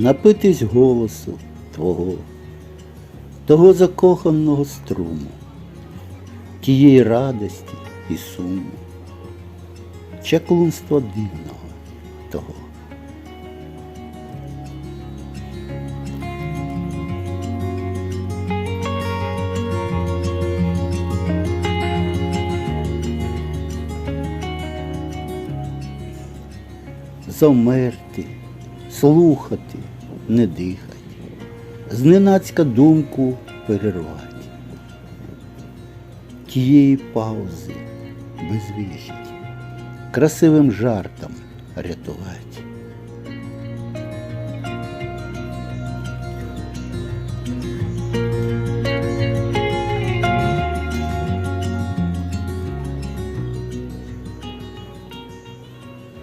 напитись голосу Твого, того закоханого струму, тієї радості і суму, чаклунства дивного того. Завмерти, слухати, не дихать, зненацька думку перервати. Тієї паузи безвихідь, красивим жартом рятувати.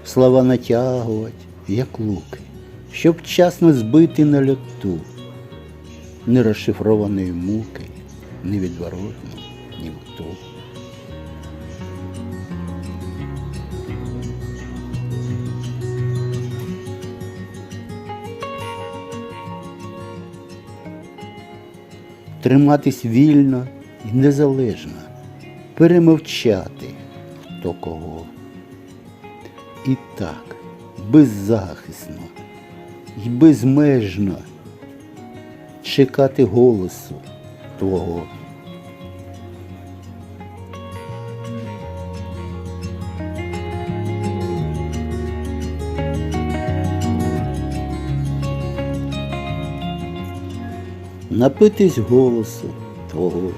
Слова натягувати, як луки, щоб вчасно збити на льоту нерозшифрованої муки, невідворотну, ні в ту. Триматись вільно і незалежно, перемовчати хто кого. І так, беззахисно і безмежно чекати голосу Твого. Напитись голосу Твого,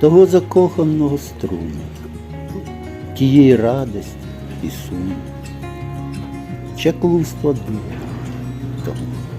того закоханого струму, тієї радості і суму, чаклунства дива того.